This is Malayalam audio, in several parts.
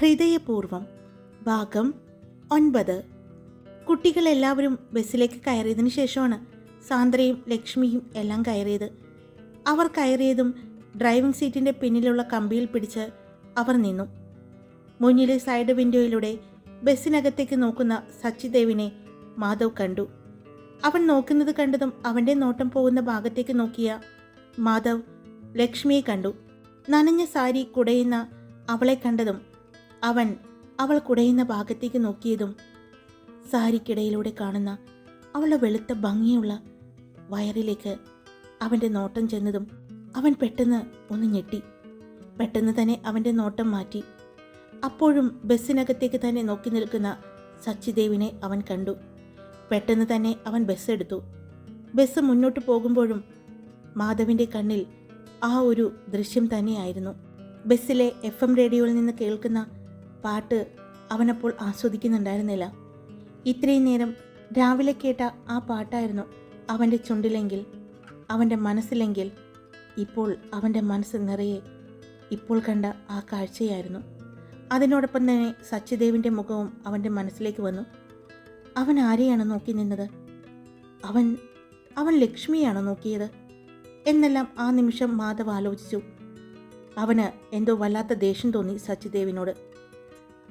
ഹൃദയപൂർവം ഭാഗം ഒൻപത്. കുട്ടികളെല്ലാവരും ബസ്സിലേക്ക് കയറിയതിന് ശേഷമാണ് സാന്ദ്രയും ലക്ഷ്മിയും എല്ലാം കയറിയത്. അവർ കയറിയതും ഡ്രൈവിംഗ് സീറ്റിന്റെ പിന്നിലുള്ള കമ്പിയിൽ പിടിച്ച് അവർ നിന്നു. മുന്നിലെ സൈഡ് വിൻഡോയിലൂടെ ബസ്സിനകത്തേക്ക് നോക്കുന്ന സച്ചിദേവിനെ മാധവ് കണ്ടു. അവൻ നോക്കുന്നത് കണ്ടതും അവന്റെ നോട്ടം പോകുന്ന ഭാഗത്തേക്ക് നോക്കിയ മാധവ് ലക്ഷ്മിയെ കണ്ടു. നനഞ്ഞ സാരി കുടയുന്ന അവളെ കണ്ടതും അവൻ അവൾ കുടയുന്ന ഭാഗത്തേക്ക് നോക്കിയതും സാരിക്കിടയിലൂടെ കാണുന്ന അവളുടെ വെളുത്ത ഭംഗിയുള്ള വയറിലേക്ക് അവന്റെ നോട്ടം ചെന്നതും അവൻ പെട്ടെന്ന് ഒന്ന് ഞെട്ടി. പെട്ടെന്ന് തന്നെ അവന്റെ നോട്ടം മാറ്റി. അപ്പോഴും ബസ്സിനകത്തേക്ക് തന്നെ നോക്കി നിൽക്കുന്ന സച്ചിദേവിനെ അവൻ കണ്ടു. പെട്ടെന്ന് തന്നെ അവൻ ബസ് എടുത്തു. ബസ് മുന്നോട്ട് പോകുമ്പോഴും മാധവിന്റെ കണ്ണിൽ ആ ഒരു ദൃശ്യം തന്നെയായിരുന്നു. ബസ്സിലെ എഫ് എം റേഡിയോയിൽ നിന്ന് കേൾക്കുന്ന പാട്ട് അവനപ്പോൾ ആസ്വദിക്കുന്നുണ്ടായിരുന്നില്ല. ഇത്രയും നേരം രാവിലെ കേട്ട ആ പാട്ടായിരുന്നു അവന്റെ ചുണ്ടിലെങ്കിൽ അവന്റെ മനസ്സിലെങ്കിൽ ഇപ്പോൾ അവന്റെ മനസ്സ് നിറയെ ഇപ്പോൾ കണ്ട ആ കാഴ്ചയായിരുന്നു. അതിനോടൊപ്പം തന്നെ സച്ചിദേവിന്റെ മുഖവും അവന്റെ മനസ്സിലേക്ക് വന്നു. അവൻ ആരെയാണ് നോക്കി നിന്നത്? അവൻ അവൻ ലക്ഷ്മിയാണോ നോക്കിയത്? എന്നെല്ലാം ആ നിമിഷം മാധവ് ആലോചിച്ചു. അവന് എന്തോ വല്ലാത്ത ദേഷ്യം തോന്നി സച്ചിദേവിനോട്.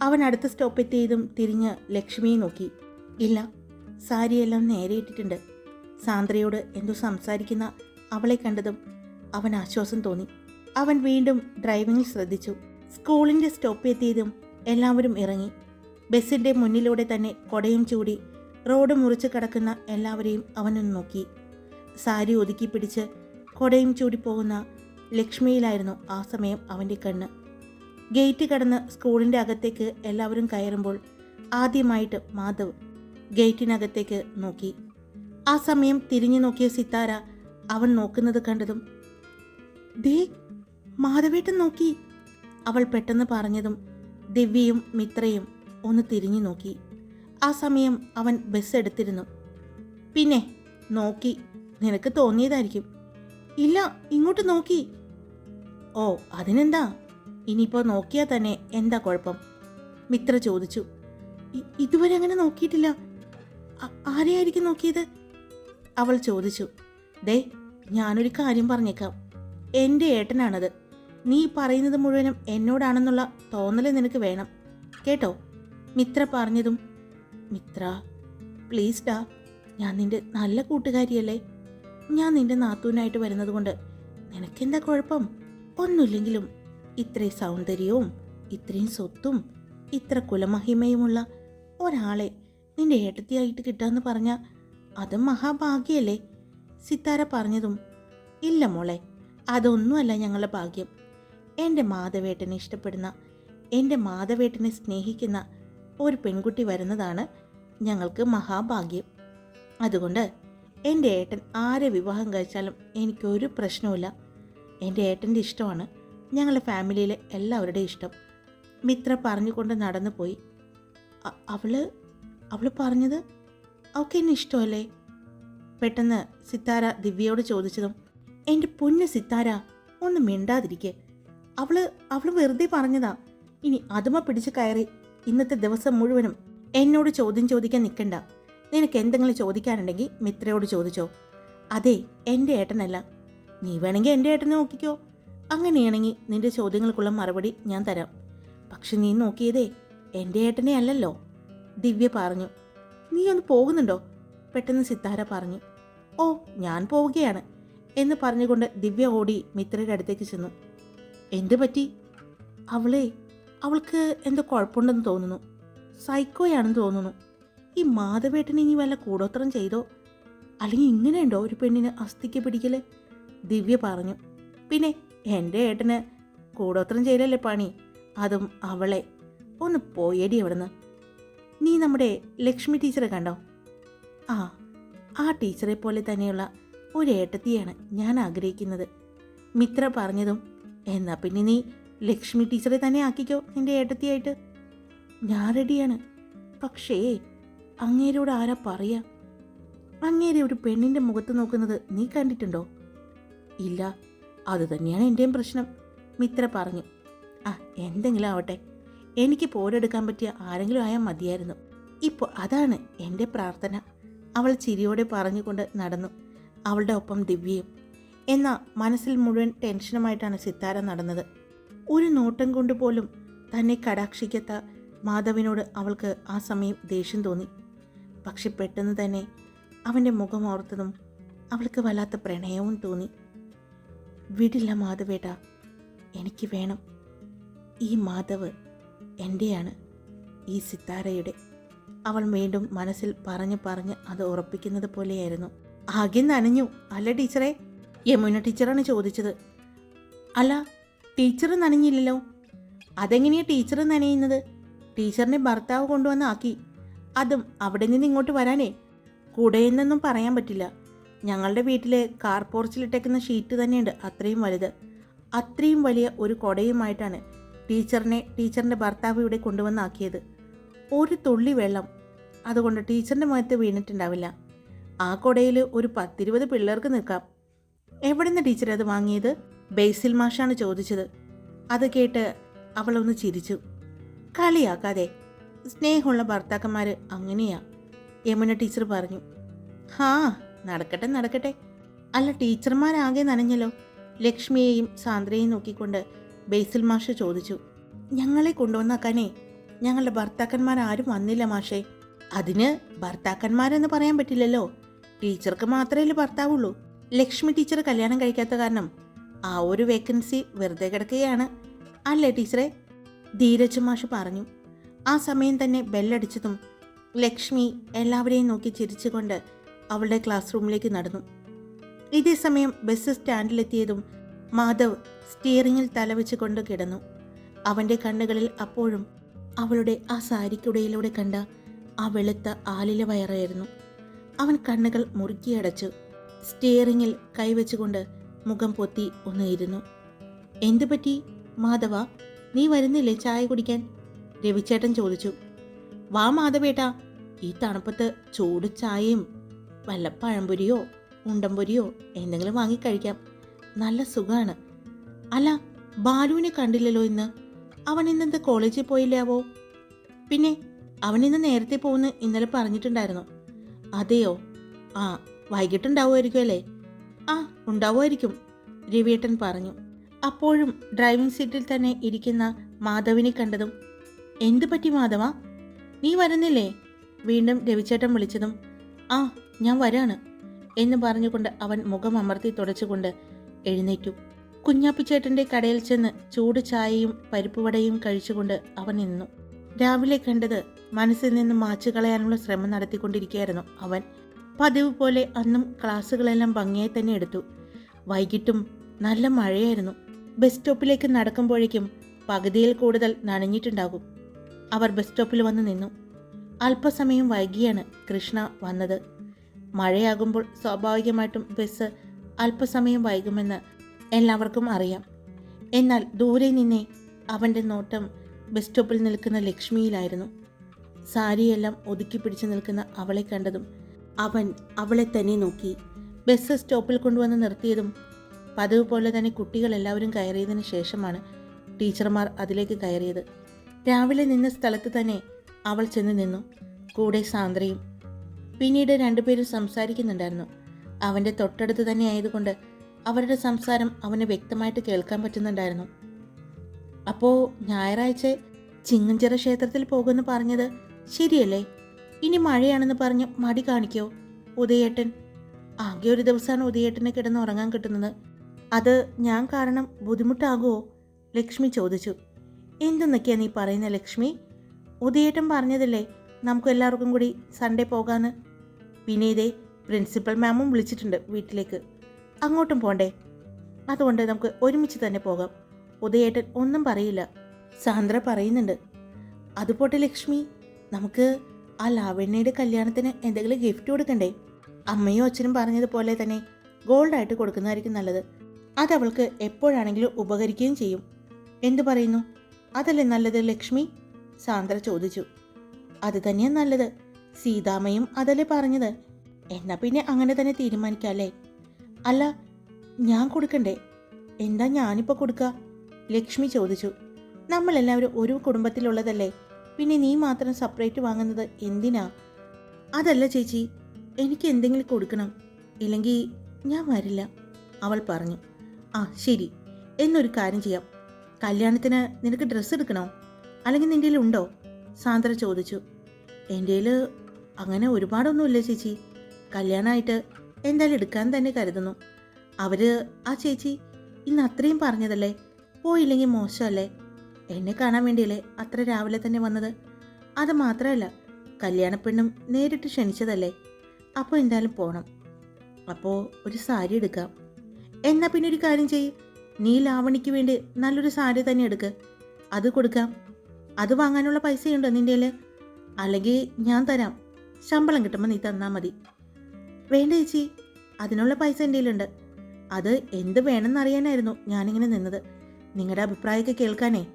അവൻ അടുത്ത സ്റ്റോപ്പ് എത്തിയതും തിരിഞ്ഞ് ലക്ഷ്മിയെ നോക്കി. ഇല്ല സാരിയെല്ലാം നേരെ ഇട്ടിട്ടുണ്ട്. സാന്ദ്രയോട് എന്തോ സംസാരിക്കുന്ന അവളെ കണ്ടതും അവൻ ആശ്വാസം തോന്നി. അവൻ വീണ്ടും ഡ്രൈവിംഗിൽ ശ്രദ്ധിച്ചു. സ്കൂളിന്റെ സ്റ്റോപ്പ് എത്തിയതും എല്ലാവരും ഇറങ്ങി. ബസ്സിന്റെ മുന്നിലൂടെ തന്നെ കൊടയും ചൂടി റോഡ് മുറിച്ച് കിടക്കുന്ന എല്ലാവരെയും അവനൊന്ന് നോക്കി. സാരി ഒതുക്കി പിടിച്ച് കൊടയും ചൂടി പോകുന്ന ലക്ഷ്മിയിലായിരുന്നു ആ സമയം അവന്റെ കണ്ണ്. ഗേറ്റ് കടന്ന് സ്കൂളിന്റെ അകത്തേക്ക് എല്ലാവരും കയറുമ്പോൾ ആദ്യമായിട്ട് മാധവ് ഗേറ്റിനകത്തേക്ക് നോക്കി. ആ സമയം തിരിഞ്ഞു നോക്കിയ സിത്താര അവൻ നോക്കുന്നത് കണ്ടതും ദേ മാധവേട്ടൻ നോക്കി. അവൾ പെട്ടെന്ന് പറഞ്ഞതും ദിവ്യയും മിത്രയും ഒന്ന് തിരിഞ്ഞു നോക്കി. ആ സമയം അവൻ ബസ് എടുത്തിരുന്നു. പിന്നെ നോക്കി. നിനക്ക് തോന്നിയതായിരിക്കും. ഇല്ല ഇങ്ങോട്ട് നോക്കി. ഓ അതിനെന്താ? ഇനിയിപ്പോൾ നോക്കിയാൽ തന്നെ എന്താ കുഴപ്പം? മിത്ര ചോദിച്ചു. ഇതുവരെ അങ്ങനെ നോക്കിയിട്ടില്ല. ആരെയായിരിക്കും നോക്കിയത്? അവൾ ചോദിച്ചു. ദേ ഞാനൊരു കാര്യം പറഞ്ഞേക്കാം. എന്റെ ഏട്ടനാണത്. നീ പറയുന്നത് മുഴുവനും എന്നോടാണെന്നുള്ള തോന്നൽ നിനക്ക് വേണം. കേട്ടോ? മിത്ര പറഞ്ഞതും മിത്ര പ്ലീസ് ഡാ ഞാൻ നിന്റെ നല്ല കൂട്ടുകാരിയല്ലേ? ഞാൻ നിന്റെ നാത്തൂനായിട്ട് വരുന്നത് കൊണ്ട് നിനക്കെന്താ കുഴപ്പം? ഒന്നുമില്ലെങ്കിലും ഇത്രയും സൗന്ദര്യവും ഇത്രയും സ്വത്തും ഇത്ര കുലമഹിമയുമുള്ള ഒരാളെ നിന്റെ ഏട്ടത്തിയായിട്ട് കിട്ടാന്ന് പറഞ്ഞ അത് മഹാഭാഗ്യല്ലേ? സിത്താര പറഞ്ഞതും ഇല്ല മോളെ അതൊന്നുമല്ല ഞങ്ങളുടെ ഭാഗ്യം. എന്റെ മാധവേട്ടനെ ഇഷ്ടപ്പെടുന്ന എന്റെ മാധവേട്ടനെ സ്നേഹിക്കുന്ന ഒരു പെൺകുട്ടി വരുന്നതാണ് ഞങ്ങൾക്ക് മഹാഭാഗ്യം. അതുകൊണ്ട് എന്റെ ഏട്ടൻ ആരെ വിവാഹം കഴിച്ചാലും എനിക്കൊരു പ്രശ്നവുമില്ല. എന്റെ ഏട്ടന്റെ ഇഷ്ടമാണ്. ഞങ്ങളുടെ ഫാമിലിയിലെ എല്ലാവരുടെയും ഇഷ്ടം. മിത്ര പറഞ്ഞുകൊണ്ട് നടന്നു പോയി. അവൾ അവൾ പറഞ്ഞത് അവൾക്ക് എന്നെ ഇഷ്ടമല്ലേ? പെട്ടെന്ന് സിത്താര ദിവ്യയോട് ചോദിച്ചതും എന്റെ പൊന്ന് സിത്താര ഒന്ന് മിണ്ടാതിരിക്കെ. അവൾ അവൾ വെറുതെ പറഞ്ഞതാ. ഇനി അതുമ പിടിച്ച് കയറി ഇന്നത്തെ ദിവസം മുഴുവനും എന്നോട് ചോദ്യം ചോദിക്കാൻ നിൽക്കണ്ട നിനക്ക് എന്തെങ്കിലും ചോദിക്കാനുണ്ടെങ്കിൽ മിത്രയോട് ചോദിച്ചോ. അതെ എന്റെ ഏട്ടനല്ല. നീ വേണമെങ്കിൽ എന്റെ ഏട്ടനെ നോക്കിക്കോ. അങ്ങനെയാണെങ്കിൽ നിന്റെ ചോദ്യങ്ങൾക്കുള്ള മറുപടി ഞാൻ തരാം. പക്ഷെ നീ നോക്കിയതേ എന്റെ ഏട്ടനെ അല്ലല്ലോ. ദിവ്യ പറഞ്ഞു നീ ഒന്ന് പോകുന്നുണ്ടോ? പെട്ടെന്ന് സിത്താര പറഞ്ഞു ഓ ഞാൻ പോവുകയാണ് എന്ന് പറഞ്ഞുകൊണ്ട് ദിവ്യ ഓടി മിത്രയുടെ അടുത്തേക്ക് ചെന്നു. എന്തു പറ്റി? അവളെ അവൾക്ക് എന്തോ കുഴപ്പമുണ്ടെന്ന് തോന്നുന്നു. സൈക്കോയാണെന്ന് തോന്നുന്നു. ഈ മാധവേട്ടനെ ഇനി വല്ല കൂടോത്രം ചെയ്തോ? അല്ലെങ്കിൽ ഇങ്ങനെയുണ്ടോ ഒരു പെണ്ണിന് അസ്ഥിക്ക് പിടിക്കൽ? ദിവ്യ പറഞ്ഞു. പിന്നെ എന്റെ ഏട്ടന് കൂടോത്രം ചെയ്യലല്ലേ പണി? അതും അവളെ. ഒന്ന് പോയേടി അവിടുന്ന്. നീ നമ്മുടെ ലക്ഷ്മി ടീച്ചറെ കണ്ടോ? ആ ആ ടീച്ചറെ പോലെ തന്നെയുള്ള ഒരു ഏട്ടത്തിയാണ് ഞാൻ ആഗ്രഹിക്കുന്നത്. മിത്ര പറഞ്ഞതും എന്നാ പിന്നെ നീ ലക്ഷ്മി ടീച്ചറെ തന്നെ ആക്കിക്കോ എന്റെ ഏട്ടത്തിയായിട്ട്. ഞാൻ റെഡിയാണ്. പക്ഷേ അങ്ങേരോട് ആരാ പറയാ? അങ്ങേരെ ഒരു പെണ്ണിന്റെ മുഖത്ത് നോക്കുന്നത് നീ കണ്ടിട്ടുണ്ടോ? ഇല്ല അത് തന്നെയാണ് എന്റെയും പ്രശ്നം. മിത്ര പറഞ്ഞു ആ എന്തെങ്കിലും ആവട്ടെ. എനിക്ക് പോരെടുക്കാൻ പറ്റിയ ആരെങ്കിലും ആയാൽ മതിയായിരുന്നു. ഇപ്പോൾ അതാണ് എന്റെ പ്രാർത്ഥന. അവൾ ചിരിയോടെ പറഞ്ഞുകൊണ്ട് നടന്നു. അവളുടെ ഒപ്പം ദിവ്യയും. എന്നാൽ മനസ്സിൽ മുഴുവൻ ടെൻഷനുമായിട്ടാണ് സിത്താര നടന്നത്. ഒരു നോട്ടം കൊണ്ട് പോലും തന്നെ കടാക്ഷിക്കാത്ത മാധവിനോട് അവൾക്ക് ആ സമയം ദേഷ്യം തോന്നി. പക്ഷെ പെട്ടെന്ന് തന്നെ അവന്റെ മുഖം ഓർത്തതും അവൾക്ക് വല്ലാത്ത പ്രണയവും തോന്നി. വിടില്ല മാധവേട്ട എനിക്ക് വേണം. ഈ മാധവ് എന്റെയാണ് ഈ സിത്താരയുടെ. അവൾ വീണ്ടും മനസ്സിൽ പറഞ്ഞ് പറഞ്ഞ് അത് ഉറപ്പിക്കുന്നത് പോലെയായിരുന്നു. ആകെ നനഞ്ഞു. അല്ല ടീച്ചറെ യമുന ടീച്ചറാണ് ചോദിച്ചത്. അല്ല ടീച്ചർ നനഞ്ഞില്ലല്ലോ? അതെങ്ങനെയാ ടീച്ചർ നനയുന്നത്? ടീച്ചറിനെ ഭർത്താവ് കൊണ്ടുവന്ന് ആക്കി. അതും അവിടെ നിന്ന് ഇങ്ങോട്ട് വരാനേ. കൂടെയെന്നൊന്നും പറയാൻ പറ്റില്ല. ഞങ്ങളുടെ വീട്ടിലെ കാർ പോർച്ചിലിട്ടേക്കുന്ന ഷീറ്റ് തന്നെയുണ്ട്. അത്രയും വലുത്. അത്രയും വലിയ ഒരു കൊടയുമായിട്ടാണ് ടീച്ചറിനെ ടീച്ചറിന്റെ ഭർത്താവ് ഇവിടെ കൊണ്ടുവന്നാക്കിയത്. ഒരു തുള്ളി വെള്ളം അതുകൊണ്ട് ടീച്ചറിന്റെ മുഖത്ത് വീണിട്ടുണ്ടാവില്ല. ആ കൊടയിൽ ഒരു പത്തിരുപത് പിള്ളേർക്ക് നിൽക്കാം. എവിടെ നിന്ന് ടീച്ചർ അത് വാങ്ങിയത്? ബേസിൽ മാഷാണ് ചോദിച്ചത്. അത് കേട്ട് അവളൊന്ന് ചിരിച്ചു. കളിയാക്കാതെ. സ്നേഹമുള്ള ഭർത്താക്കന്മാർ അങ്ങനെയാ? യമുന ടീച്ചർ പറഞ്ഞു. ഹാ നടക്കട്ടെ നടക്കട്ടെ. അല്ല ടീച്ചർമാരാകെ നനഞ്ഞല്ലോ. ലക്ഷ്മിയെയും സാന്ദ്രയെയും നോക്കിക്കൊണ്ട് ബേസിൽ മാഷ് ചോദിച്ചു ഞങ്ങളെ കൊണ്ടുവന്നാക്കാനേ ഞങ്ങളുടെ ഭർത്താക്കന്മാരാരും വന്നില്ല മാഷേ. അതിന് ഭർത്താക്കന്മാരെന്ന് പറയാൻ പറ്റില്ലല്ലോ. ടീച്ചർക്ക് മാത്രമേ ഭർത്താവുള്ളൂ. ലക്ഷ്മി ടീച്ചർ കല്യാണം കഴിക്കാത്ത കാരണം ആ ഒരു വേക്കൻസി വെറുതെ കിടക്കുകയാണ്. അല്ലേ ടീച്ചറെ? ധീരജ് മാഷ് പറഞ്ഞു. ആ സമയം തന്നെ ബെല്ലടിച്ചതും ലക്ഷ്മി എല്ലാവരെയും നോക്കി ചിരിച്ചുകൊണ്ട് അവളുടെ ക്ലാസ് റൂമിലേക്ക് നടന്നു. ഇതേ സമയം ബസ് സ്റ്റാൻഡിലെത്തിയതും മാധവ് സ്റ്റിയറിങ്ങിൽ തലവെച്ച് കൊണ്ട് കിടന്നു. അവന്റെ കണ്ണുകളിൽ അപ്പോഴും അവളുടെ ആ സാരിക്കുടയിലൂടെ കണ്ട ആ വെളുത്ത ആലില വയറായിരുന്നു. അവൻ കണ്ണുകൾ മുറുക്കിയടച്ചു സ്റ്റിയറിങ്ങിൽ കൈവച്ചുകൊണ്ട് മുഖം പൊത്തി ഒന്ന് ഇരുന്നു എന്തു പറ്റി? മാധവ നീ വരുന്നില്ലേ ചായ കുടിക്കാൻ? രവിച്ചേട്ടൻ ചോദിച്ചു. വാ മാധവേട്ടാ ഈ തണുപ്പത്ത് ചൂട് ചായയും വല്ല പഴംപൊരിയോ ഉണ്ടംപൊരിയോ എന്തെങ്കിലും വാങ്ങി കഴിക്കാം. നല്ല സുഖമാണ് അല്ല ബാലുവിനെ കണ്ടില്ലല്ലോ ഇന്ന്. അവൻ ഇന്നെന്ത് കോളേജിൽ പോയില്ലാവോ? പിന്നെ അവൻ ഇന്ന് നേരത്തെ പോകുന്ന ഇന്നലെ പറഞ്ഞിട്ടുണ്ടായിരുന്നു. അതെയോ? ആ വൈകിട്ടുണ്ടാവുമായിരിക്കും അല്ലേ? ആ ഉണ്ടാവുമായിരിക്കും രവിയേട്ടൻ പറഞ്ഞു. അപ്പോഴും ഡ്രൈവിംഗ് സീറ്റിൽ തന്നെ ഇരിക്കുന്ന മാധവിനെ കണ്ടതും എന്തു പറ്റി മാധവ? നീ വരുന്നില്ലേ? വീണ്ടും രവിച്ചേട്ടൻ വിളിച്ചതും ആ ഞാൻ വരാണ്. എന്ന് പറഞ്ഞുകൊണ്ട് അവൻ മുഖം അമർത്തി തുടച്ചുകൊണ്ട് എഴുന്നേറ്റു. കുഞ്ഞാപ്പിച്ചേട്ടന്റെ കടയിൽ ചെന്ന് ചൂട് ചായയും പരിപ്പുവടയും കഴിച്ചുകൊണ്ട് അവൻ നിന്നു. രാവിലെ കണ്ടത് മനസ്സിൽ നിന്ന് മാച്ചു കളയാനുള്ള ശ്രമം നടത്തിക്കൊണ്ടിരിക്കുകയായിരുന്നു അവൻ. പതിവ് പോലെ അന്നും ക്ലാസ്സുകളെല്ലാം ഭംഗിയായി തന്നെ എടുത്തു. വൈകിട്ടും നല്ല മഴയായിരുന്നു. ബസ് സ്റ്റോപ്പിലേക്ക് നടക്കുമ്പോഴേക്കും പകുതിയിൽ കൂടുതൽ നനഞ്ഞിട്ടുണ്ടാകും. അവർ ബസ് സ്റ്റോപ്പിൽ വന്ന് നിന്നു. അല്പസമയം വൈകിയാണ് കൃഷ്ണ വന്നത്. മഴയാകുമ്പോൾ സ്വാഭാവികമായിട്ടും ബസ് അല്പസമയം വൈകുമെന്ന് എല്ലാവർക്കും അറിയാം. എന്നാൽ ദൂരെ നിന്നേ അവന്റെ നോട്ടം ബസ് സ്റ്റോപ്പിൽ നിൽക്കുന്ന ലക്ഷ്മിയിലായിരുന്നു. സാരിയെല്ലാം ഒതുക്കി പിടിച്ചു നിൽക്കുന്ന അവളെ കണ്ടതും അവൻ അവളെ തന്നെ നോക്കി. ബസ് സ്റ്റോപ്പിൽ കൊണ്ടുവന്ന് നിർത്തിയതും പതിവ് പോലെ തന്നെ കുട്ടികളെല്ലാവരും കയറിയതിന് ശേഷമാണ് ടീച്ചർമാർ അതിലേക്ക് കയറിയത്. രാവിലെ നിന്ന സ്ഥലത്ത് തന്നെ അവൾ ചെന്ന് നിന്നു. കൂടെ സാന്ദ്രയും. പിന്നീട് രണ്ടുപേരും സംസാരിക്കുന്നുണ്ടായിരുന്നു. അവന്റെ തൊട്ടടുത്ത് തന്നെ ആയതുകൊണ്ട് അവരുടെ സംസാരം അവന് വ്യക്തമായിട്ട് കേൾക്കാൻ പറ്റുന്നുണ്ടായിരുന്നു. അപ്പോൾ ഞായറാഴ്ച ചിങ്ങഞ്ചിറ ക്ഷേത്രത്തിൽ പോകുമെന്ന് പറഞ്ഞത് ശരിയല്ലേ? ഇനി മഴയാണെന്ന് പറഞ്ഞ് മടി കാണിക്കോ ഉദയേട്ടൻ? ആകെ ഒരു ദിവസമാണ് ഉദയേട്ടനെ കിടന്ന് ഉറങ്ങാൻ കിട്ടുന്നത്. അത് ഞാൻ കാരണം ബുദ്ധിമുട്ടാകുമോ ലക്ഷ്മി ചോദിച്ചു. എന്തെന്നൊക്കെയാണ് നീ പറയുന്ന ലക്ഷ്മി? ഉദയേട്ടൻ പറഞ്ഞതല്ലേ? നമുക്ക് എല്ലാവർക്കും കൂടി സൺഡേ പോകാന്ന്. ഇതേ പ്രിൻസിപ്പൽ മാമും വിളിച്ചിട്ടുണ്ട് വീട്ടിലേക്ക്. അങ്ങോട്ടും പോണ്ടേ? അതുകൊണ്ട് നമുക്ക് ഒരുമിച്ച് തന്നെ പോകാം. ഉദയേട്ടൻ ഒന്നും പറയില്ല. സാന്ദ്ര പറയുന്നുണ്ട്. അതുപോട്ടെ ലക്ഷ്മി. നമുക്ക് ആ ലാവണ്യയുടെ കല്യാണത്തിന് എന്തെങ്കിലും ഗിഫ്റ്റ് കൊടുക്കണ്ടേ? അമ്മയും അച്ഛനും പറഞ്ഞതുപോലെ തന്നെ ഗോൾഡായിട്ട് കൊടുക്കുന്നതായിരിക്കും നല്ലത്. അത് അവൾക്ക് എപ്പോഴാണെങ്കിലും ഉപകരിക്കുകയും ചെയ്യും. എന്തു പറയുന്നു? അതല്ലേ നല്ലത് ലക്ഷ്മി? സാന്ദ്ര ചോദിച്ചു. അത് തന്നെയാ നല്ലത് സീതാമയും അതല്ലേ പറഞ്ഞത്. എന്നാ പിന്നെ അങ്ങനെ തന്നെ തീരുമാനിക്കാല്ലേ? അല്ല ഞാൻ കൊടുക്കണ്ടേ? എന്താ ഞാനിപ്പോൾ കൊടുക്കുക ലക്ഷ്മി ചോദിച്ചു. നമ്മളെല്ലാവരും ഒരു കുടുംബത്തിലുള്ളതല്ലേ പിന്നെ നീ മാത്രം സെപ്പറേറ്റ് വാങ്ങുന്നത് എന്തിനാ? അതല്ല ചേച്ചി എനിക്ക് എന്തെങ്കിലും കൊടുക്കണം ഇല്ലെങ്കിൽ ഞാൻ വരില്ല അവൾ പറഞ്ഞു. ആ ശരി എന്നൊരു കാര്യം ചെയ്യാം. കല്യാണത്തിന് നിനക്ക് ഡ്രസ്സ് എടുക്കണോ? അല്ലെങ്കിൽ നിന്റെ ഉണ്ടോ? സാന്ദ്ര ചോദിച്ചു. എന്റെ അങ്ങനെ ഒരുപാടൊന്നുമില്ല ചേച്ചി. കല്യാണമായിട്ട് എന്തായാലും എടുക്കാൻ തന്നെ കരുതുന്നു. അവർ ആ ചേച്ചി ഇന്ന് അത്രയും പറഞ്ഞതല്ലേ? പോയില്ലെങ്കിൽ മോശമല്ലേ? എന്നെ കാണാൻ വേണ്ടിയല്ലേ അത്ര രാവിലെ തന്നെ വന്നത്? അത് മാത്രമല്ല കല്യാണപ്പെണ്ണും നേരിട്ട് ക്ഷണിച്ചതല്ലേ? അപ്പോൾ എന്തായാലും പോകണം അപ്പോൾ ഒരു സാരി എടുക്കാം. എന്നാൽ പിന്നെ ഒരു കാര്യം ചെയ്യ്. നീ ലാവണിക്ക് വേണ്ടി നല്ലൊരു സാരി തന്നെ എടുക്ക്. അത് കൊടുക്കാം. അത് വാങ്ങാനുള്ള പൈസയുണ്ടോ കയ്യിൽ അല്ലെങ്കിൽ ഞാൻ തരാം. ശമ്പളം കിട്ടുമ്പോൾ നീ തന്നാൽ മതി. വേണ്ട ചേച്ചി അതിനുള്ള പൈസ എന്റെ കയ്യിലുണ്ട്. അത് എന്ത് വേണമെന്നറിയാനായിരുന്നു ഞാനിങ്ങനെ നിന്നത്. നിങ്ങളുടെ അഭിപ്രായമൊക്കെ കേൾക്കാനേ.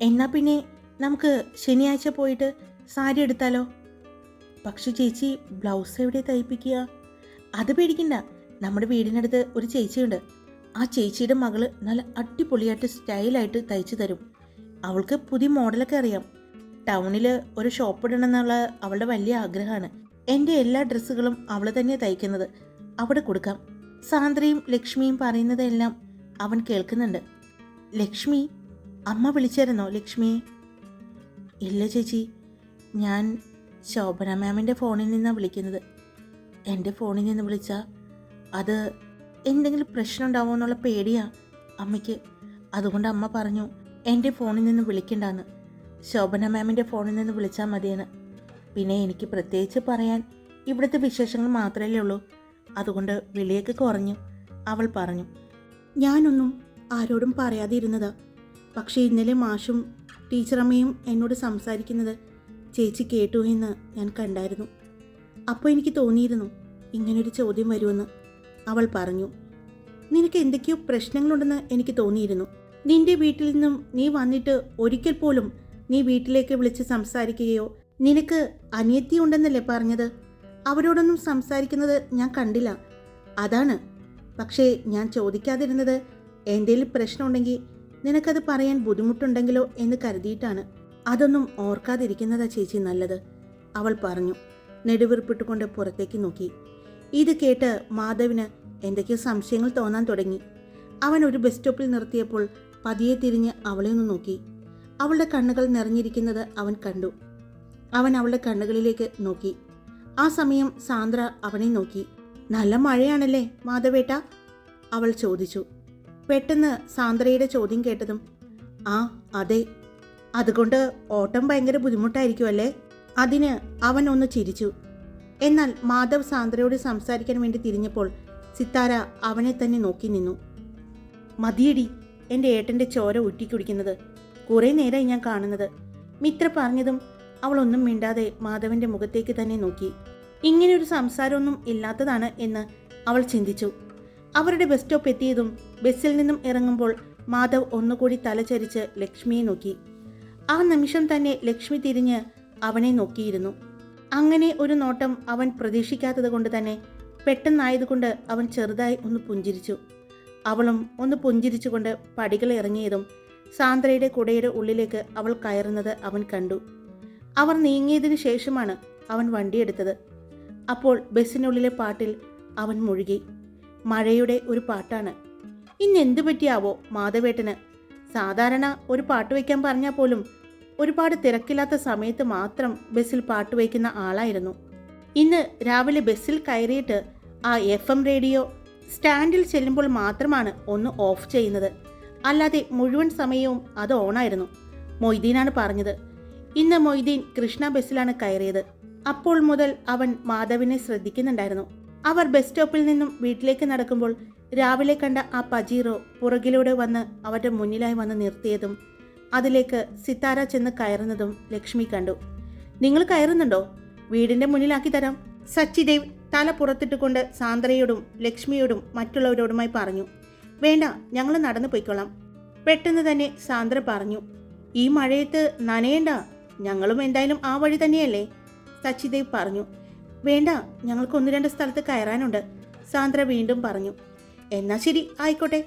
എന്നാ പിന്നെ നമുക്ക് ശനിയാഴ്ച പോയിട്ട് സാരി എടുത്താലോ? പക്ഷെ ചേച്ചി ബ്ലൗസ് എവിടെ തയ്പ്പിക്കുക? അത് പേടിക്കണ്ട. നമ്മുടെ വീടിനടുത്ത് ഒരു ചേച്ചിയുണ്ട്. ആ ചേച്ചിയുടെ മകൾ നല്ല അടിപൊളിയായിട്ട് സ്റ്റൈലായിട്ട് തയ്ച്ചു തരും. അവൾക്ക് പുതിയ മോഡലൊക്കെ അറിയാം. ടൗണിൽ ഒരു ഷോപ്പ് ഇടണമെന്നുള്ള അവളുടെ വലിയ ആഗ്രഹമാണ്. എന്റെ എല്ലാ ഡ്രസ്സുകളും അവൾ തന്നെ തയ്ക്കുന്നത്. അവിടെ കൊടുക്കാം. സാന്ദ്രയും ലക്ഷ്മിയും പറയുന്നതെല്ലാം അവൻ കേൾക്കുന്നുണ്ട്. ലക്ഷ്മി അമ്മ വിളിച്ചായിരുന്നോ? ലക്ഷ്മിയെ ഇല്ല ചേച്ചി ഞാൻ ശോഭന മാമിന്റെ ഫോണിൽ നിന്നാണ് വിളിക്കുന്നത്. എന്റെ ഫോണിൽ നിന്ന് വിളിച്ചാൽ അത് എന്തെങ്കിലും പ്രശ്നം ഉണ്ടാവുമോ എന്നുള്ള പേടിയാണ് അമ്മയ്ക്ക്. അതുകൊണ്ട് അമ്മ പറഞ്ഞു എന്റെ ഫോണിൽ നിന്ന് വിളിക്കണ്ടെന്ന്. ശോഭന മാമിന്റെ ഫോണിൽ നിന്ന് വിളിച്ചാൽ മതിയെന്ന്. പിന്നെ എനിക്ക് പ്രത്യേകിച്ച് പറയാൻ ഇവിടുത്തെ വിശേഷങ്ങൾ മാത്രമല്ലേ ഉള്ളൂ. അതുകൊണ്ട് വിളിയൊക്കെ കുറഞ്ഞു. അവൾ പറഞ്ഞു ഞാനൊന്നും ആരോടും പറയാതെ ഇരുന്നതാ പക്ഷേ ഇന്നലെ മാഷും ടീച്ചറമ്മയും എന്നോട് സംസാരിക്കുന്നത് ചേച്ചി കേട്ടു എന്ന് ഞാൻ കണ്ടായിരുന്നു. അപ്പോൾ എനിക്ക് തോന്നിയിരുന്നു ഇങ്ങനൊരു ചോദ്യം വരുമെന്ന്. അവൾ പറഞ്ഞു നിനക്ക് എന്തൊക്കെയോ പ്രശ്നങ്ങളുണ്ടെന്ന് എനിക്ക് തോന്നിയിരുന്നു. നിന്റെ വീട്ടിൽ നിന്നും നീ വന്നിട്ട് ഒരിക്കൽ പോലും നീ വീട്ടിലേക്ക് വിളിച്ച് സംസാരിക്കുകയോ നിനക്ക് അനിയത്തി ഉണ്ടെന്നല്ലേ പറഞ്ഞത്? അവരോടൊന്നും സംസാരിക്കുന്നത് ഞാൻ കണ്ടില്ല. അതാണ്. പക്ഷേ ഞാൻ ചോദിക്കാതിരുന്നത് എന്തെങ്കിലും പ്രശ്നമുണ്ടെങ്കിൽ നിനക്കത് പറയാൻ ബുദ്ധിമുട്ടുണ്ടെങ്കിലോ എന്ന് കരുതിയിട്ടാണ്. അതൊന്നും ഓർക്കാതിരിക്കുന്നതാ ചേച്ചി നല്ലത്. അവൾ പറഞ്ഞു. നെടുവീർപ്പിട്ടുകൊണ്ട് പുറത്തേക്ക് നോക്കി. ഇത് കേട്ട് മാധവിന് എന്തൊക്കെയോ സംശയങ്ങൾ തോന്നാൻ തുടങ്ങി. അവൻ ഒരു ബസ് സ്റ്റോപ്പിൽ നിർത്തിയപ്പോൾ പതിയെ തിരിഞ്ഞ് അവളെ ഒന്ന് നോക്കി. അവളുടെ കണ്ണുകൾ നിറഞ്ഞിരിക്കുന്നത് അവൻ കണ്ടു. അവൻ അവളുടെ കണ്ണുകളിലേക്ക് നോക്കി. ആ സമയം സാന്ദ്ര അവനെ നോക്കി. നല്ല മഴയാണല്ലേ മാധവേട്ട? അവൾ ചോദിച്ചു. പെട്ടെന്ന് സാന്ദ്രയുടെ ചോദ്യം കേട്ടതും ആ അതെ. അതുകൊണ്ട് ഓട്ടം ഭയങ്കര ബുദ്ധിമുട്ടായിരിക്കും അല്ലേ? അതിന് അവൻ ഒന്ന് ചിരിച്ചു. എന്നാൽ മാധവ് സാന്ദ്രയോട് സംസാരിക്കാൻ വേണ്ടി തിരിഞ്ഞപ്പോൾ സിത്താര അവനെ തന്നെ നോക്കി നിന്നു. മതിയടി എന്റെ ഏട്ടന്റെ ചോര ഉറ്റിക്കുടിക്കുന്നത് കുറേ നേരമായി ഞാൻ കാണുന്നത്. മിത്ര പറഞ്ഞതും അവൾ ഒന്നും മിണ്ടാതെ മാധവന്റെ മുഖത്തേക്ക് തന്നെ നോക്കി. ഇങ്ങനെയൊരു സംസാരമൊന്നും ഇല്ലാത്തതാണ് എന്ന് അവൾ ചിന്തിച്ചു. അവരുടെ ബസ് സ്റ്റോപ്പ് എത്തിയതും ബസ്സിൽ നിന്നും ഇറങ്ങുമ്പോൾ മാധവ് ഒന്നുകൂടി തലചരിച്ച് ലക്ഷ്മിയെ നോക്കി. ആ നിമിഷം തന്നെ ലക്ഷ്മി തിരിഞ്ഞ് അവനെ നോക്കിയിരുന്നു. അങ്ങനെ ഒരു നോട്ടം അവൻ പ്രതീക്ഷിക്കാത്തത് കൊണ്ട് തന്നെ പെട്ടെന്നായതുകൊണ്ട് അവൻ ചെറുതായി ഒന്ന് പുഞ്ചിരിച്ചു. അവളും ഒന്ന് പുഞ്ചിരിച്ചുകൊണ്ട് പടികൾ ഇറങ്ങിയതും സാന്ദ്രയുടെ കുടയുടെ ഉള്ളിലേക്ക് അവൾ കയറുന്നത് അവൻ കണ്ടു. അവർ നീങ്ങിയതിനു ശേഷമാണ് അവൻ വണ്ടിയെടുത്തത്. അപ്പോൾ ബസ്സിനുള്ളിലെ പാട്ടിൽ അവൻ മുഴുകി. മഴയുടെ ഒരു പാട്ടാണ്. ഇന്നെന്തു പറ്റിയാവോ മാധവേട്ടന്? സാധാരണ ഒരു പാട്ട് വയ്ക്കാൻ പറഞ്ഞാൽ പോലും ഒരുപാട് തിരക്കില്ലാത്ത സമയത്ത് മാത്രം ബസ്സിൽ പാട്ട് വയ്ക്കുന്ന ആളായിരുന്നു. ഇന്ന് രാവിലെ ബസ്സിൽ കയറിയിട്ട് ആ എഫ് എം റേഡിയോ സ്റ്റാൻഡിൽ ചെല്ലുമ്പോൾ മാത്രമാണ് ഒന്ന് ഓഫ് ചെയ്യുന്നത്. അല്ലാതെ മുഴുവൻ സമയവും അത് ഓണായിരുന്നു. മൊയ്തീനാണ് പറഞ്ഞത്. ഇന്ന് മൊയ്തീൻ കൃഷ്ണ ബസ്സിലാണ് കയറിയത്. അപ്പോൾ മുതൽ അവൻ മാധവിനെ ശ്രദ്ധിക്കുന്നുണ്ടായിരുന്നു. അവർ ബസ് സ്റ്റോപ്പിൽ നിന്നും വീട്ടിലേക്ക് നടക്കുമ്പോൾ രാവിലെ കണ്ട ആ പജീറോ പുറകിലൂടെ വന്ന് അവരുടെ മുന്നിലായി വന്ന് നിർത്തിയതും അതിലേക്ക് സിത്താര ചെന്ന് കയറുന്നതും ലക്ഷ്മി കണ്ടു. നിങ്ങൾ കയറുന്നുണ്ടോ? വീടിന്റെ മുന്നിലാക്കി തരാം. സച്ചിദേവ് തല പുറത്തിട്ടുകൊണ്ട് സാന്ദ്രയോടും ലക്ഷ്മിയോടും മറ്റുള്ളവരോടുമായി പറഞ്ഞു വേണ്ട ഞങ്ങൾ നടന്നു പോയിക്കൊള്ളാം പെട്ടെന്ന് തന്നെ സാന്ദ്ര പറഞ്ഞു ഈ മഴയത്ത് നനയേണ്ട ഞങ്ങളും എന്തായാലും ആ വഴി തന്നെയല്ലേ? സച്ചിദേവ് പറഞ്ഞു വേണ്ട ഞങ്ങൾക്ക് ഒന്ന് രണ്ട് സ്ഥലത്ത് കയറാനുണ്ട്. സാന്ദ്ര വീണ്ടും പറഞ്ഞു എന്നാ ശരി ആയിക്കോട്ടെ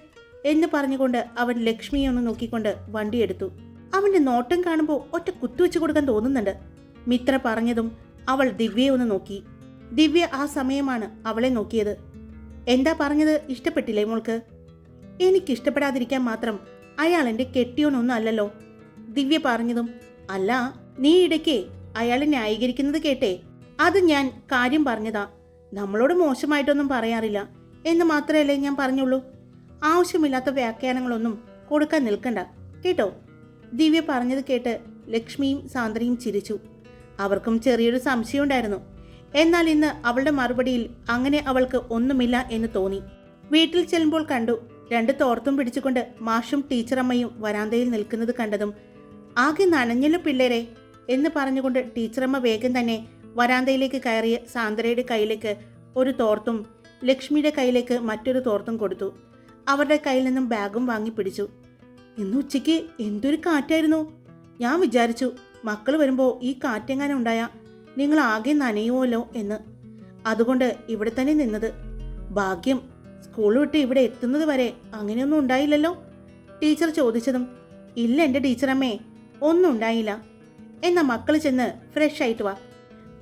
എന്ന് പറഞ്ഞുകൊണ്ട് അവൻ ലക്ഷ്മിയെ ഒന്ന് നോക്കിക്കൊണ്ട് വണ്ടിയെടുത്തു അവന്റെ നോട്ടം കാണുമ്പോൾ ഒറ്റ കുത്തുവെച്ച് കൊടുക്കാൻ തോന്നുന്നുണ്ട്. മിത്ര പറഞ്ഞതും അവൾ ദിവ്യയെ ഒന്ന് നോക്കി. ദിവ്യ ആ സമയമാണ് അവളെ നോക്കിയത്. എന്താ പറഞ്ഞത് ഇഷ്ടപ്പെട്ടില്ലേ മോൾക്ക്? എനിക്ക് ഇഷ്ടപ്പെടാതിരിക്കാൻ മാത്രം അയാൾ എന്റെ കെട്ടിയോനൊന്നും അല്ലല്ലോ. ദിവ്യ പറഞ്ഞതും അല്ല നീ ഇടയ്ക്ക് അയാളെ ന്യായീകരിക്കുന്നത് കേട്ടേ. അത് ഞാൻ കാര്യം പറഞ്ഞതാ. നമ്മളോട് മോശമായിട്ടൊന്നും പറയാറില്ല. എന്ന് മാത്രമല്ലേ ഞാൻ പറഞ്ഞുള്ളൂ. ആവശ്യമില്ലാത്ത വ്യാഖ്യാനങ്ങളൊന്നും കൊടുക്കാൻ നിൽക്കണ്ട. കേട്ടോ? ദിവ്യ പറഞ്ഞത് കേട്ട് ലക്ഷ്മിയും സാന്ദ്രയും ചിരിച്ചു. അവർക്കും ചെറിയൊരു സംശയമുണ്ടായിരുന്നു. എന്നാൽ ഇന്ന് അവളുടെ മറുപടിയിൽ അങ്ങനെ അവൾക്ക് ഒന്നുമില്ല എന്ന് തോന്നി. വീട്ടിൽ ചെല്ലുമ്പോൾ കണ്ടു രണ്ട് തോർത്തും പിടിച്ചുകൊണ്ട് മാഷും ടീച്ചറമ്മയും വരാന്തയിൽ നിൽക്കുന്നത് കണ്ടതും ആകെ നനഞ്ഞല്ലോ പിള്ളേരെ എന്ന് പറഞ്ഞുകൊണ്ട് ടീച്ചറമ്മ വേഗം തന്നെ വരാന്തയിലേക്ക് കയറിയ സാന്ദ്രയുടെ കയ്യിലേക്ക് ഒരു തോർത്തും ലക്ഷ്മിയുടെ കയ്യിലേക്ക് മറ്റൊരു തോർത്തും കൊടുത്തു. അവരുടെ കയ്യിൽ നിന്നും ബാഗും വാങ്ങി പിടിച്ചു. ഇന്ന് ഉച്ചയ്ക്ക് എന്തൊരു കാറ്റായിരുന്നു? ഞാൻ വിചാരിച്ചു. മക്കൾ വരുമ്പോൾ ഈ കാറ്റെങ്ങാനും ഉണ്ടായ നിങ്ങൾ ആകെ നനയുമല്ലോ എന്ന്. അതുകൊണ്ട് ഇവിടെ തന്നെ നിന്നത്. ഭാഗ്യം സ്കൂൾ വിട്ട് ഇവിടെ എത്തുന്നത് വരെ അങ്ങനെയൊന്നും ഉണ്ടായില്ലല്ലോ? ടീച്ചർ ചോദിച്ചതും ഇല്ല എന്റെ ടീച്ചറമ്മേ ഒന്നും ഉണ്ടായില്ല. എന്നാ മക്കൾ ചെന്ന് ഫ്രഷ് ആയിട്ട് വാ.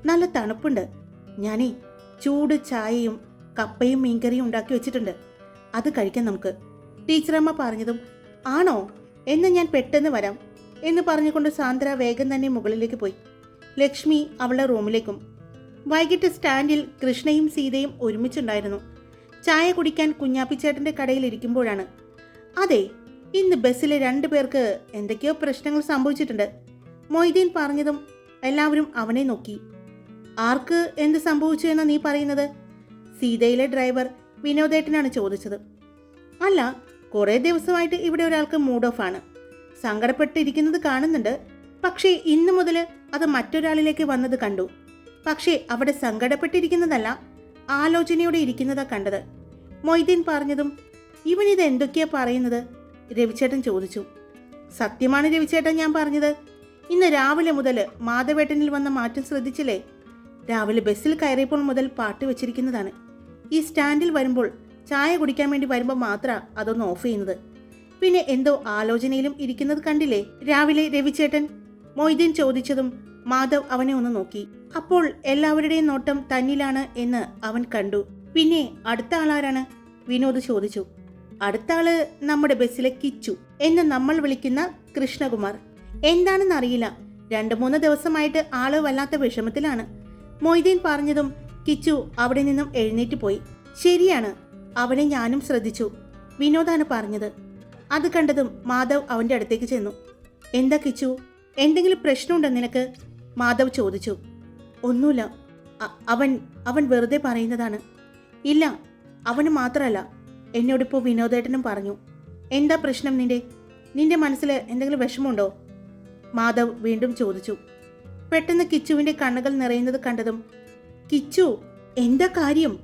നല്ല തണുപ്പുണ്ട്. ഞാനേ ചൂട് ചായയും കപ്പയും മീൻകറിയും ഉണ്ടാക്കി വെച്ചിട്ടുണ്ട്. അത് കഴിക്കാം നമുക്ക്. ടീച്ചറമ്മ പറഞ്ഞതും ആണോ? എന്ന് ഞാൻ പെട്ടെന്ന് വരാം. എന്ന് പറഞ്ഞുകൊണ്ട് സാന്ദ്ര വേഗം തന്നെ മുകളിലേക്ക് പോയി. ലക്ഷ്മി അവളുടെ റൂമിലേക്കും. വൈകിട്ട് സ്റ്റാൻഡിൽ കൃഷ്ണയും സീതയും ഒരുമിച്ചുണ്ടായിരുന്നു. ചായ കുടിക്കാൻ കുഞ്ഞാപ്പിച്ചേട്ടന്റെ കടയിൽ ഇരിക്കുമ്പോഴാണ്. അതെ ഇന്ന് ബസ്സിലെ രണ്ടു പേർക്ക് എന്തൊക്കെയോ പ്രശ്നങ്ങൾ സംഭവിച്ചിട്ടുണ്ട്. മൊയ്തീൻ പറഞ്ഞതും എല്ലാവരും അവനെ നോക്കി. ആർക്ക് എന്ത് സംഭവിച്ചു നീ പറയുന്നത്? സീതയിലെ ഡ്രൈവർ വിനോദേട്ടനാണ് ചോദിച്ചത്. അല്ല കുറേ ദിവസമായിട്ട് ഇവിടെ ഒരാൾക്ക് മൂഡ് ഓഫ് ആണ്. സങ്കടപ്പെട്ടിരിക്കുന്നത് കാണുന്നുണ്ട്. പക്ഷേ ഇന്നു മുതൽ അത് മറ്റൊരാളിലേക്ക് വന്നത് കണ്ടു. പക്ഷേ അവിടെ സങ്കടപ്പെട്ടിരിക്കുന്നതല്ല ആലോചനയോടെ ഇരിക്കുന്നതാ കണ്ടത്. മൊയ്തീൻ പറഞ്ഞതും ഇവൻ ഇത് എന്തൊക്കെയാ പറയുന്നത്? രവിചേട്ടൻ ചോദിച്ചു. സത്യമാണ് രവിചേട്ടൻ ഞാൻ പറഞ്ഞത്. ഇന്ന് രാവിലെ മുതൽ മാധവേട്ടനിൽ വന്ന മാറ്റം ശ്രദ്ധിച്ചില്ലേ? രാവിലെ ബസ്സിൽ കയറിയപ്പോൾ മുതൽ പാട്ട് വെച്ചിരിക്കുന്നതാണ്. ഈ സ്റ്റാൻഡിൽ വരുമ്പോൾ ചായ കുടിക്കാൻ വേണ്ടി വരുമ്പോൾ മാത്രം അതൊന്ന് ഓഫ് ചെയ്യുന്നത്. പിന്നെ എന്തോ ആലോചനയിലും ഇരിക്കുന്നത് കണ്ടില്ലേ? രാവിലെ രവിചേട്ടൻ മൊയ്തീൻ ചോദിച്ചതും മാധവ് അവനെ ഒന്ന് നോക്കി. അപ്പോൾ എല്ലാവരുടെയും നോട്ടം തന്നിലാണ് എന്ന് അവൻ കണ്ടു. പിന്നെ അടുത്ത ആളാരാണ്? വിനോദ് ചോദിച്ചു. അടുത്ത ആൾ നമ്മുടെ ബസ്സിലെ കിച്ചു എന്ന് നമ്മൾ വിളിക്കുന്ന കൃഷ്ണകുമാർ. എന്താണെന്ന് അറിയില്ല. രണ്ടു മൂന്ന് ദിവസമായിട്ട് ആൾ വല്ലാത്ത വിഷമത്തിലാണ്. മൊയ്തീൻ പറഞ്ഞതും കിച്ചു അവിടെ നിന്നും എഴുന്നേറ്റ് പോയി. ശരിയാണ് അവനെ ഞാനും ശ്രദ്ധിച്ചു വിനോദാണ് പറഞ്ഞത്. അത് കണ്ടതും മാധവ് അവന്റെ അടുത്തേക്ക് ചെന്നു. എന്താ കിച്ചു? എന്തെങ്കിലും പ്രശ്നമുണ്ടോ നിനക്ക്? മാധവ് ചോദിച്ചു. ഒന്നുമില്ല. അവൻ അവൻ വെറുതെ പറയുന്നതാണ്. ഇല്ല അവന് മാത്രമല്ല. എന്നോടിപ്പോൾ വിനോദേട്ടനും പറഞ്ഞു. എന്താ പ്രശ്നം നിന്റെ? നിന്റെ മനസ്സിൽ എന്തെങ്കിലും വിഷമമുണ്ടോ? മാധവ് വീണ്ടും ചോദിച്ചു. പെട്ടെന്ന് കിച്ചുവിന്റെ കണ്ണുകൾ നിറയുന്നത് കണ്ടതും കിച്ചു എന്താ കാര്യം?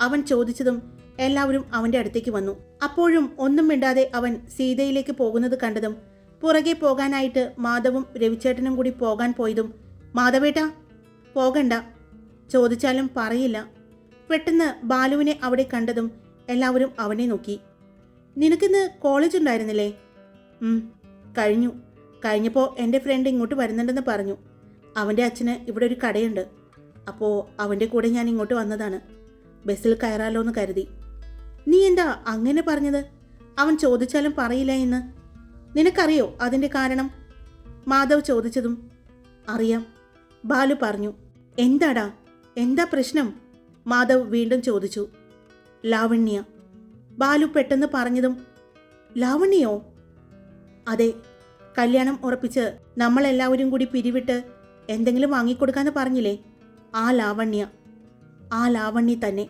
അവൻ ചോദിച്ചതും എല്ലാവരും അവന്റെ അടുത്തേക്ക് വന്നു. അപ്പോഴും ഒന്നും മിണ്ടാതെ അവൻ സീതയിലേക്ക് പോകുന്നത് കണ്ടതും പുറകെ പോകാനായിട്ട് മാധവും രവിച്ചേട്ടനും കൂടി പോകാൻ പോയതും മാധവേട്ട പോകണ്ട. ചോദിച്ചാലും പറയില്ല. പെട്ടെന്ന് ബാലുവിനെ അവിടെ കണ്ടതും എല്ലാവരും അവനെ നോക്കി. നിനക്കിന്ന് കോളേജ് ഉണ്ടായിരുന്നില്ലേ? കഴിഞ്ഞു. കഴിഞ്ഞപ്പോൾ എന്റെ ഫ്രണ്ട് ഇങ്ങോട്ട് വരുന്നുണ്ടെന്ന് പറഞ്ഞു. അവന്റെ അച്ഛന് ഇവിടെ ഒരു കടയുണ്ട്. അപ്പോൾ അവന്റെ കൂടെ ഞാൻ ഇങ്ങോട്ട് വന്നതാണ്. ബസ്സിൽ കയറാലോ എന്ന് കരുതി. നീ എന്താ അങ്ങനെ പറഞ്ഞത്? അവൻ ചോദിച്ചാലും പറയില്ല എന്ന്. നിനക്കറിയോ അതിന്റെ കാരണം? മാധവ് ചോദിച്ചതും അറിയാം. ബാലു പറഞ്ഞു എന്താടാ? എന്താ പ്രശ്നം? മാധവ് വീണ്ടും ചോദിച്ചു ലാവണ്യ. ബാലു പെട്ടെന്ന് പറഞ്ഞതും ലാവണ്യോ അതെ. കല്യാണം ഉറപ്പിച്ച് നമ്മളെല്ലാവരും കൂടി പിരിവിട്ട് എന്തെങ്കിലും വാങ്ങിക്കൊടുക്കാന്ന് പറഞ്ഞില്ലേ? ആ ലാവണ്യ. ആ ലാവണ്യ തന്നെ.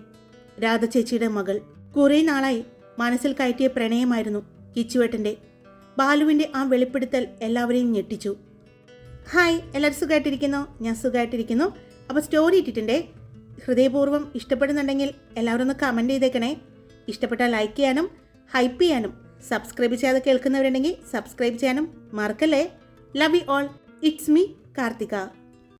രാധ ചേച്ചിയുടെ മകൾ. കുറേ നാളായി മനസ്സിൽ കയറ്റിയ പ്രണയമായിരുന്നു കിച്ചുവേട്ടന്റെ ബാലുവിന്റെ ആ വെളിപ്പെടുത്തൽ എല്ലാവരെയും ഞെട്ടിച്ചു. ഹായ് എല്ലാവരും സുഖമായിട്ടിരിക്കുന്നു ഞാൻ സുഖമായിട്ടിരിക്കുന്നു അപ്പോൾ സ്റ്റോറി ഇട്ടിട്ടുണ്ടേ. ഹൃദയപൂർവം ഇഷ്ടപ്പെടുന്നുണ്ടെങ്കിൽ എല്ലാവരും ഒന്ന് കമന്റ് ചെയ്തേക്കണേ. ഇഷ്ടപ്പെട്ടാൽ ലൈക്ക് ചെയ്യാനും ഹൈപ്പ് ചെയ്യാനും സബ്സ്ക്രൈബ് ചെയ്യാതെ കേൾക്കുന്നവരുണ്ടെങ്കിൽ സബ്സ്ക്രൈബ് ചെയ്യാനും മറക്കല്ലേ? Love you all it's me Karthika.